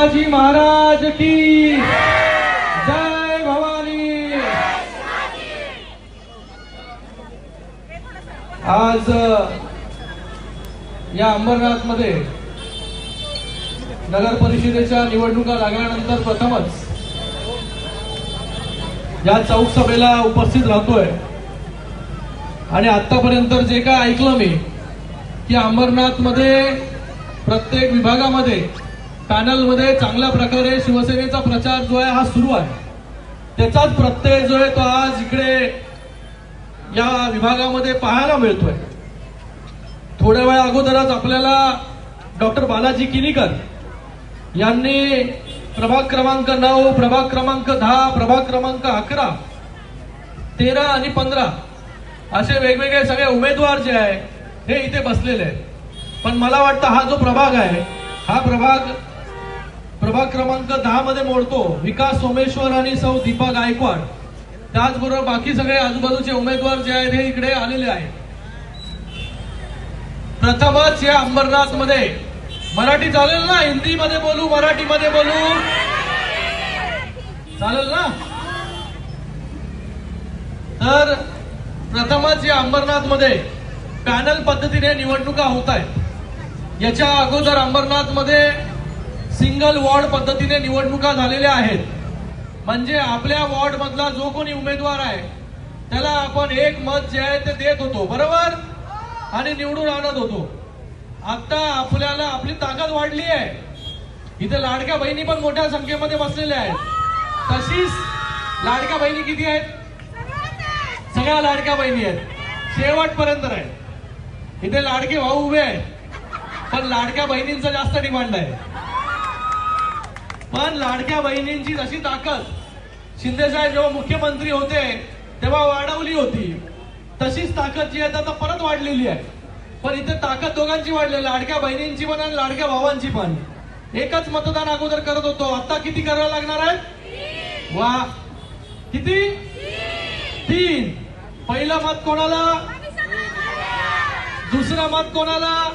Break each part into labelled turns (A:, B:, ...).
A: छत्रपती शिवाजी महाराज की जय भवानी। आज या अंबरनाथमध्ये नगर परिषदेच्या निवडणुका लागल्यानंतर प्रथमच या चौक सभेला उपस्थित राहतोय. आणि आतापर्यंत जे काय ऐकलं मी की अंबरनाथमध्ये प्रत्येक विभागामध्ये पॅनलमध्ये चांगल्या प्रकारे शिवसेनेचा प्रचार जो आहे हा सुरू आहे. त्याचाच प्रत्यय जो आहे तो आज इकडे या विभागामध्ये पाहायला मिळतोय. थोड्या वेळा अगोदरच आपल्याला डॉक्टर बालाजी किनीकर यांनी प्रभाग क्रमांक नऊ प्रभाग क्रमांक दहा प्रभाग क्रमांक अकरा तेरा आणि पंधरा असे वेगवेगळे सगळे उमेदवार जे आहे हे इथे बसलेले आहेत. पण मला वाटतं हा जो प्रभाग आहे हा प्रभाग प्रभाग क्रमांक दहा मध्ये मोडतो. विकास सोमेश्वर आणि सौ दीपा गायकवाड. त्याचबरोबर बाकी सगळे आजूबाजूचे उमेदवार जे आहेत हे इकडे आलेले आहेत. प्रथमच या अंबरनाथमध्ये. मराठी चालेल ना? हिंदी मध्ये बोलू मराठीमध्ये बोलू? चालेल ना? तर प्रथमच या अंबरनाथमध्ये. पॅनल पद्धतीने निवडणुका होत आहेत. याच्या अगोदर अंबरनाथमध्ये सिंगल वॉर्ड पद्धतीने निवडणुका झालेल्या आहेत. म्हणजे आपल्या वॉर्ड मधला जो कोणी उमेदवार आहे त्याला आपण एक मत जे आहे ते देत होतो बरोबर? आणि निवडून आणत होतो. आता आपल्याला आपली ताकद वाढली आहे. इथे लाडक्या बहिणी पण मोठ्या संख्येमध्ये बसलेल्या आहेत. तशीच लाडक्या बहिणी किती आहेत? सगळ्या लाडक्या बहिणी आहेत. शेवटपर्यंत आहेत इथे लाडके भाऊ उभे आहेत. पण लाडक्या बहिणींचं जास्त डिमांड आहे. पण लाडक्या बहिणींची जशी ताकद. शिंदे साहेब जेव्हा मुख्यमंत्री होते तेव्हा वाढवली होती. तशीच ताकद जी आहे आता परत वाढलेली आहे. पण इथे ताकद दोघांची वाढलेली आहे, लाडक्या बहिणींची पण आणि लाडक्या भावांची पण. एकच मतदान अगोदर करत होतो. आता किती करावं लागणार आहे? वा. किती? तीन. पहिलं मत कोणाला? दुसरं मत कोणाला?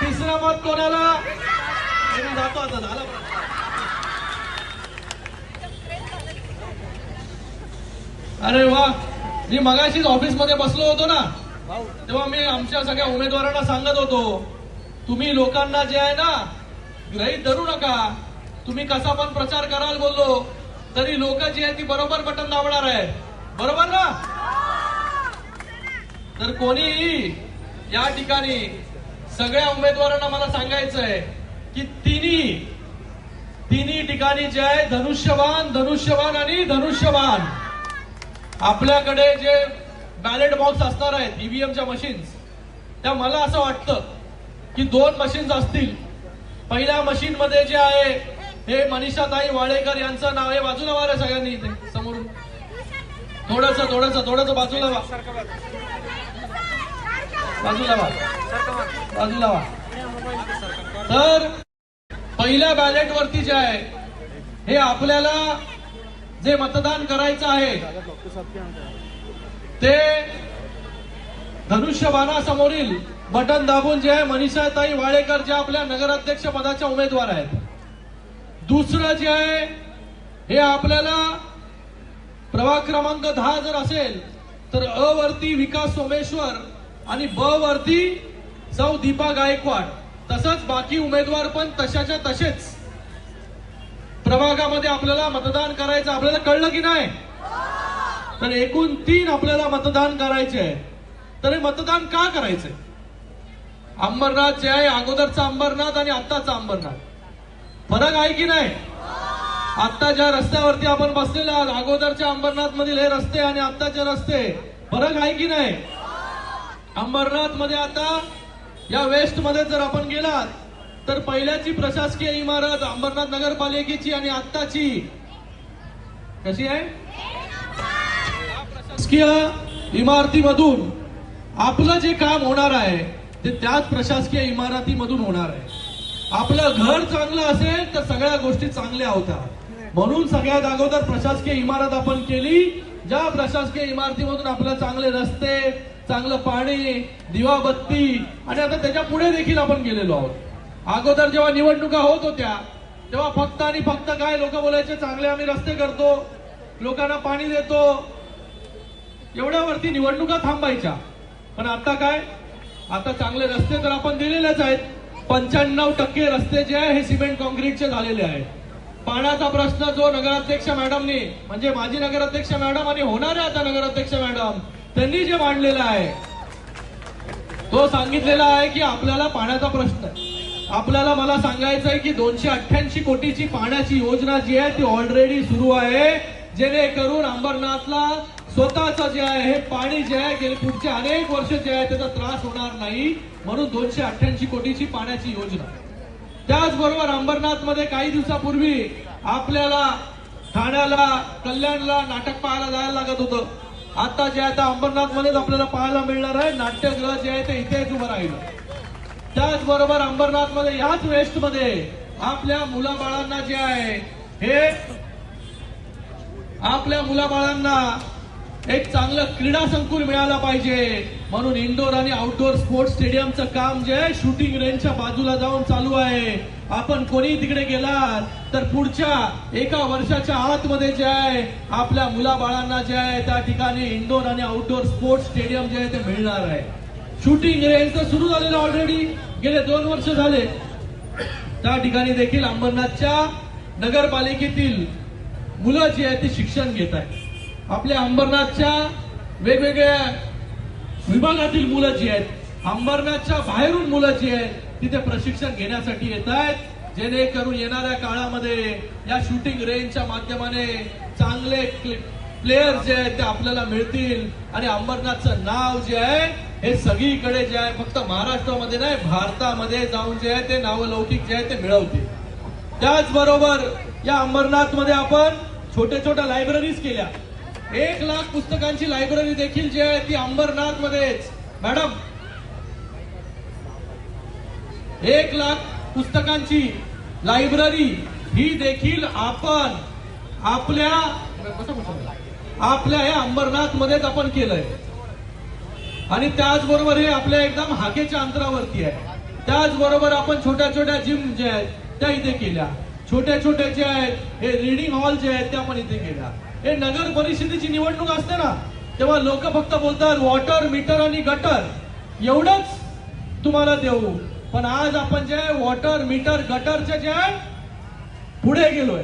A: तिसरं मत कोणाला? हे जातो आता झालं. अरे वा मी मगाशीच ऑफिसमध्ये बसलो होतो ना. तेव्हा मी आमच्या सगळ्या उमेदवारांना सांगत होतो तुम्ही लोकांना जे आहे ना ग्रहित धरू नका. तुम्ही कसा पण प्रचार कराल बोललो तरी लोक जी आहे ती बरोबर बटन दाबणार आहे बरोबर ना? तर कोणीही या ठिकाणी सगळ्या उमेदवारांना मला सांगायचंय की तिन्ही तिन्ही ठिकाणी जे आहे धनुष्यवान धनुष्यवान आणि धनुष्यवान. आपल्याकडे जे बॅलेट बॉक्स असणार आहेत ईव्हीएमच्या मशीन्स त्या मला असं वाटतं की दोन मशीन्स असतील. पहिल्या मशीन मध्ये जे आहे हे मनीषाताई वाळेकर यांचं नाव आहे. बाजूला वार सगळ्यांनी इथे समोरून. थोडस थोडस थोडस बाजूला वा. बाजूला वा. बाजूला वा. तर पहिल्या बॅलेट वरती जे आहे हे आपल्याला जे मतदान करायचं आहे ते धनुष्यबाणासमोरील बटन दाबून जे आहे मनीषाताई वाळेकर जे आपल्या नगराध्यक्ष पदाच्या उमेदवार आहेत. दुसरं जे आहे हे आपल्याला प्रभाग क्रमांक दहा जर असेल तर अ वरती विकास सोमेश्वर आणि ब वरती सौ दीपा गायकवाड. तसंच बाकी उमेदवार पण तशाच्या तसेच. प्रभागामध्ये आपल्याला मतदान करायचं आपल्याला कळलं की नाही? तर एकूण तीन आपल्याला मतदान करायचे आहे. तर हे मतदान का करायचंय? अंबरनाथ जे आहे अगोदरचा अंबरनाथ आणि आत्ताचा अंबरनाथ. फरक आहे की नाही? आत्ता ज्या रस्त्यावरती आपण बसलेलो आहोत अगोदरच्या अंबरनाथ मधील हे रस्ते आणि आत्ताचे रस्ते फरक आहे की नाही? अंबरनाथमध्ये आता या वेस्टमध्ये जर आपण गेलात तर पहिल्याची प्रशासकीय इमारत अंबरनाथ नगरपालिकेची आणि आत्ताची. कशी आहे? प्रशासकीय इमारतीमधून आपलं जे काम होणार आहे ते त्याच प्रशासकीय इमारतीमधून होणार आहे. आपलं घर चांगलं असेल तर सगळ्या गोष्टी चांगल्या होतात. म्हणून सगळ्यात अगोदर प्रशासकीय इमारत आपण केली. ज्या प्रशासकीय इमारतीमधून आपल्याला चांगले रस्ते चांगलं पाणी दिवाबत्ती आणि आता त्याच्या पुढे देखील आपण गेलेलो आहोत. अगोदर जेव्हा निवडणुका होत होत्या तेव्हा फक्त आणि फक्त काय लोक बोलायचे चांगले आम्ही रस्ते करतो लोकांना पाणी देतो. एवढ्यावरती निवडणुका थांबायच्या. पण आता काय? आता चांगले रस्ते तर आपण दिलेलेच आहेत. पंच्याण्णव टक्के रस्ते जे आहे हे सिमेंट कॉन्क्रीटचे झालेले आहेत. पाण्याचा प्रश्न जो नगराध्यक्ष मॅडमनी म्हणजे माजी नगराध्यक्ष मॅडम आणि होणाऱ्या आता नगराध्यक्ष मॅडम त्यांनी जे मांडलेलं आहे तो सांगितलेला आहे की आपल्याला पाण्याचा प्रश्न आहे. आपल्याला मला सांगायचं आहे की दोनशे अठ्ठ्याऐंशी कोटीची पाण्याची योजना जी आहे ती ऑलरेडी सुरू आहे. जेणेकरून अंबरनाथला स्वतःच जे आहे हे पाणी जे आहे गेले पुढचे अनेक वर्ष जे आहे त्याचा त्रास होणार नाही. म्हणून दोनशे अठ्ठ्याऐंशी कोटीची पाण्याची योजना. त्याचबरोबर अंबरनाथमध्ये काही दिवसापूर्वी आपल्याला ठाण्याला कल्याणला नाटक पाहायला जायला लागत होतं. आता जे आहे ते अंबरनाथ मध्येच आपल्याला पाहायला मिळणार आहे. नाट्यगृह जे आहे ते इथेच उभं राहिलं. त्याचबरोबर अंबरनाथमध्ये याच वेस्टमध्ये आपल्या मुलाबाळांना जे आहे हे आपल्या मुलाबाळांना एक चांगलं क्रीडा संकुल मिळाला पाहिजे. म्हणून इंडोर आणि आउटडोर स्पोर्ट्स स्टेडियमचं काम जे आहे शूटिंग रेंजच्या बाजूला जाऊन चालू आहे. आपण कोणी तिकडे गेलात तर पुढच्या एका वर्षाच्या आतमध्ये जे आहे आपल्या मुलाबाळांना जे आहे त्या ठिकाणी इंडोर आणि आउटडोर स्पोर्ट्स स्टेडियम जे आहे ते मिळणार आहे. शूटिंग रेंज तर सुरू झालेलं ऑलरेडी गेले दोन वर्ष झाले. त्या ठिकाणी देखील अंबरनाथच्या नगरपालिकेतील मुलं जी आहेत ती शिक्षण घेत आहेत. आपल्या अंबरनाथच्या वेगवेगळ्या विभागातील मुलं जी आहेत अंबरनाथच्या बाहेरून मुलं जी आहेत तिथे प्रशिक्षण घेण्यासाठी येत आहेत. जेणेकरून येणाऱ्या काळामध्ये या शूटिंग रेंजच्या माध्यमाने चांगले प्लेयर जे आहेत ते आपल्याला मिळतील. आणि अंबरनाथचं नाव जे आहे हे सगळीकडे जे आहे फक्त महाराष्ट्रामध्ये नाही भारतामध्ये जाऊन जे आहे ते नावलौकिक जे आहे ते मिळवतील त्याचबरोबर या अंबरनाथमध्ये आपण छोट्या छोट्या लायब्ररीज केल्या. एक लाख पुस्तकांची लायब्ररी देखील जी आहे ती अंबरनाथ मध्येच मॅडम एक लाख पुस्तकांची लायब्ररी ही देखील आपण आपल्या आपल्या या अंबरनाथ मध्येच आपण केलंय. आणि त्याचबरोबर हे आपल्या एकदम हाकेच्या अंतरावरती आहे. त्याचबरोबर आपण छोट्या छोट्या जिम जे आहेत त्या इथे केल्या. छोट्या छोट्या जे आहेत हे रिडिंग हॉल जे आहेत त्या पण इथे केल्या. हे नगर परिषदेची निवडणूक असते ना तेव्हा लोक फक्त बोलतात वॉटर मीटर आणि गटर एवढंच तुम्हाला देऊ. पण आज आपण जे वॉटर मीटर गटरचे जे आहे पुढे गेलोय.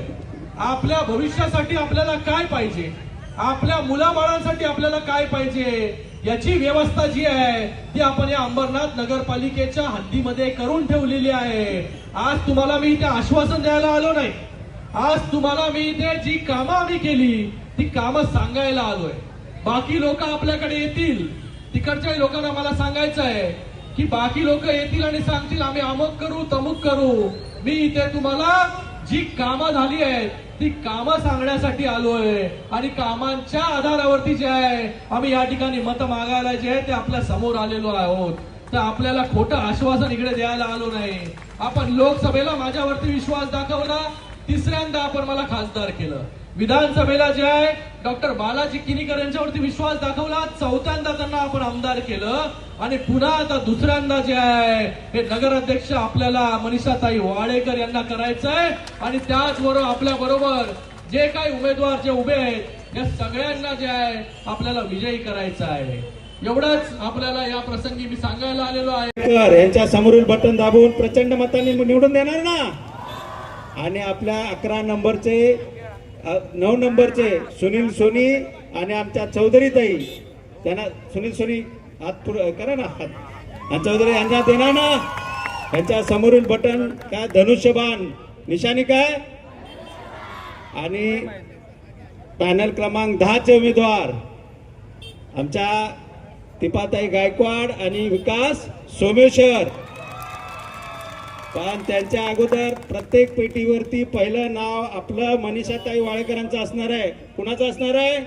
A: आपल्या भविष्यासाठी आपल्याला काय पाहिजे? आपल्या मुलाबाळांसाठी आपल्याला काय पाहिजे? याची व्यवस्था जी आहे ती आपण या अंबरनाथ नगरपालिकेच्या हद्दीमध्ये करून ठेवलेली आहे. आज तुम्हाला मी इथे आश्वासन द्यायला आलो नाही. आज तुम्हाला मी इथे जी कामं आम्ही केली ती कामं सांगायला आलोय. बाकी लोक आपल्याकडे येतील. तिकडच्या लोकांना मला सांगायचं आहे की बाकी लोक येतील आणि सांगतील आम्ही अमुक करू तमुक करू. मी इथे तुम्हाला जी कामं झाली आहेत ती कामं सांगण्यासाठी आलोय. आणि कामांच्या आधारावरती जे आहे आम्ही या ठिकाणी मत मागायला जे आहे ते आपल्यासमोर आलेलो आहोत. तर आपल्याला खोटं आश्वासन इकडे द्यायला आलो नाही. आपण लोकसभेला माझ्यावरती विश्वास दाखवला तिसऱ्यांदा आपण मला खासदार केलं. विधानसभेला जे आहे डॉक्टर बालाजी किनीकर यांच्यावरती विश्वास दाखवला. चौथ्यांदा त्यांना आपण आमदार केलं. आणि पुन्हा आता दुसऱ्यांदा जे आहे हे नगराध्यक्ष आपल्याला मनीषाताई वाडेकर यांना करायचं आहे आणि त्याचबरोबर आपल्या बरोबर जे काही उमेदवार जे उभे आहेत या सगळ्यांना जे आहे आपल्याला विजयी करायचं आहे. एवढंच आपल्याला या प्रसंगी मी सांगायला आलेलो आहे.
B: यांच्या समोरील बटन दाबून प्रचंड मतांनी निवडून देणार ना? आणि आपल्या अकरा नंबरचे नऊ नंबरचे सुनील सोनी आणि आमच्या चौधरी ताई त्यांना सुनील सोनी हात पुढे करा ना हात. चौधरी यांना देणार ना. यांच्या समोरील बटन काय? धनुष्यबाण. निशाणी काय? आणि पॅनल क्रमांक दहाचे उमेदवार. आमच्या तिपाताई गायकवाड आणि विकास सोमेश्वर. पण त्यांच्या अगोदर प्रत्येक पेटीवरती पहिलं नाव आपलं मनीषाताई वाळेकरांचं असणार आहे. कुणाचं असणार आहे?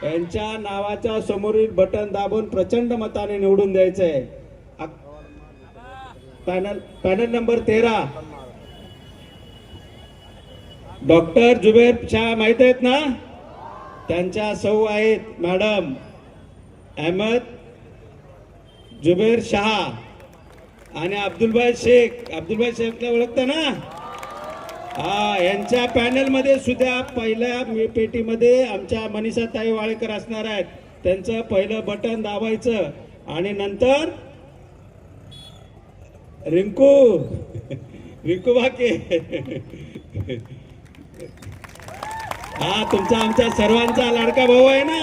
B: त्यांच्या नावाच्या समोरील बटन दाबून प्रचंड मताने निवडून द्यायचं आहे पॅनल पॅनल नंबर तेरा. डॉक्टर जुबेर शाह माहीत आहेत ना? त्यांच्या सौ आहेत मॅडम. अहमद जुबेर शहा. आणि अब्दुलबाई शेख अब्दुलबाई शेखला ओळखता ना? हा यांच्या पॅनलमध्ये सुद्धा पहिल्या पेटीमध्ये आमच्या मनीषा ताई वाळेकर असणार आहेत. त्यांचं पहिलं बटन दाबायचं. आणि नंतर रिंकू रिंकू बाके. हा तुमचा आमच्या सर्वांचा लाडका भाऊ आहे ना?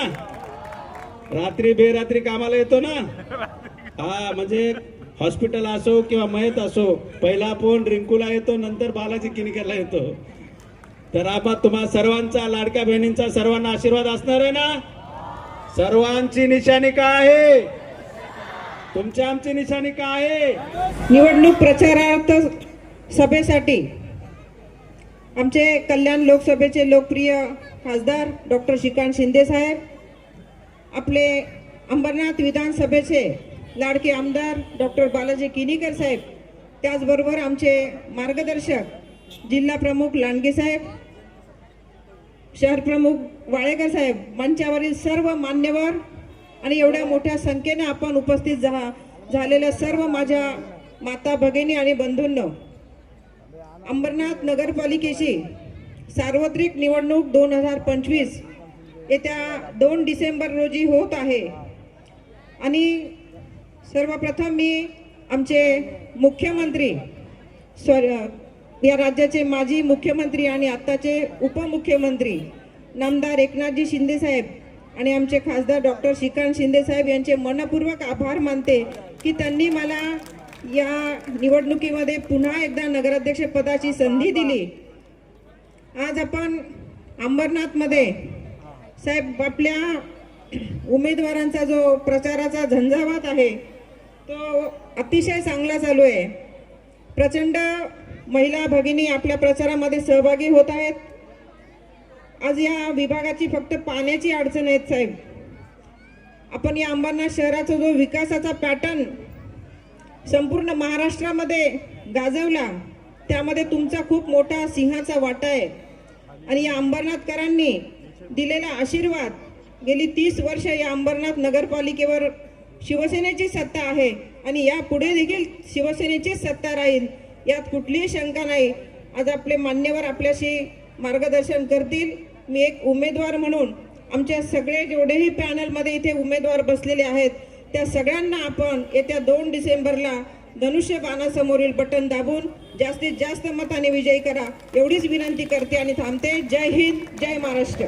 B: रात्री बेरात्री कामाला येतो ना? हा म्हणजे हॉस्पिटल असो किंवा मयत असो पहिला फोन रिंकूला येतो नंतर बालाजी किनिकेला येतो. तर आपण तुम्हा सर्वांचा लाडक्या बहिणींचा सर्वांना आशीर्वाद असणार आहे ना? सर्वांची निशाणी काय आहे? तुमच्या आमची निशाणी काय आहे?
C: निवडणूक प्रचारार्थ सभेसाठी आमचे कल्याण लोकसभेचे लोकप्रिय खासदार डॉक्टर श्रीकांत शिंदे साहेब आपले अंबरनाथ विधानसभेचे लाडके आमदार डॉक्टर बालाजी किनीकर साहेब त्याचबरोबर आमचे मार्गदर्शक जिल्हा प्रमुख लांडगे साहेब शहर प्रमुख वाळेकर साहेब मंचावरील सर्व मान्यवर आणि एवढ्या मोठ्या संख्येने आपण उपस्थित झा झालेल्या सर्व माझ्या माता भगिनी आणि बंधूंनो अंबरनाथ नगरपालिकेची सार्वत्रिक निवडणूक दोन हजार पंचवीस येत्या दोन डिसेंबर रोजी होत आहे. आणि सर्वप्रथम मी आमचे मुख्यमंत्री स्वर या राज्याचे माजी मुख्यमंत्री आणि आत्ताचे उपमुख्यमंत्री नामदार एकनाथजी शिंदेसाहेब आणि आमचे खासदार डॉक्टर श्रीकांत शिंदेसाहेब यांचे मनपूर्वक आभार मानते की त्यांनी मला या निवडणुकीमध्ये पुन्हा एकदा नगराध्यक्ष पदाची संधी दिली. आज आपण अंबरनाथमध्ये साहेब आपल्या उमेदवारांचा जो प्रचाराचा झंझावात आहे तो अतिशय चांगला चालू आहे. प्रचंड महिला भगिनी आपल्या प्रचारामध्ये सहभागी होत आहेत. आज या विभागाची फक्त पाण्याची अडचण आहेत साहेब. आपण या अंबरनाथ शहराचा जो विकासाचा पॅटर्न संपूर्ण महाराष्ट्रामध्ये गाजवला त्यामध्ये तुमचा खूप मोठा सिंहाचा वाटा आहे. आणि या अंबरनाथकरांनी दिलेला आशीर्वाद गेली तीस वर्ष या अंबरनाथ नगरपालिकेवर शिवसेनेची सत्ता आहे आणि या पुढे देखील शिवसेनेचीच सत्ता राहील यात कुठलीही शंका नाही. आज आपले मान्यवर आपल्याशी मार्गदर्शन करतील. मी एक उमेदवार म्हणून आमच्या सगळे जेवढेही पॅनलमध्ये इथे उमेदवार बसलेले आहेत त्या सगळ्यांना आपण येत्या दोन डिसेंबरला धनुष्य बाणासमोरील बटन दाबून जास्तीत जास्त मताने विजयी करा. एवढीच विनंती करते आणि थांबते. जय हिंद जय महाराष्ट्र.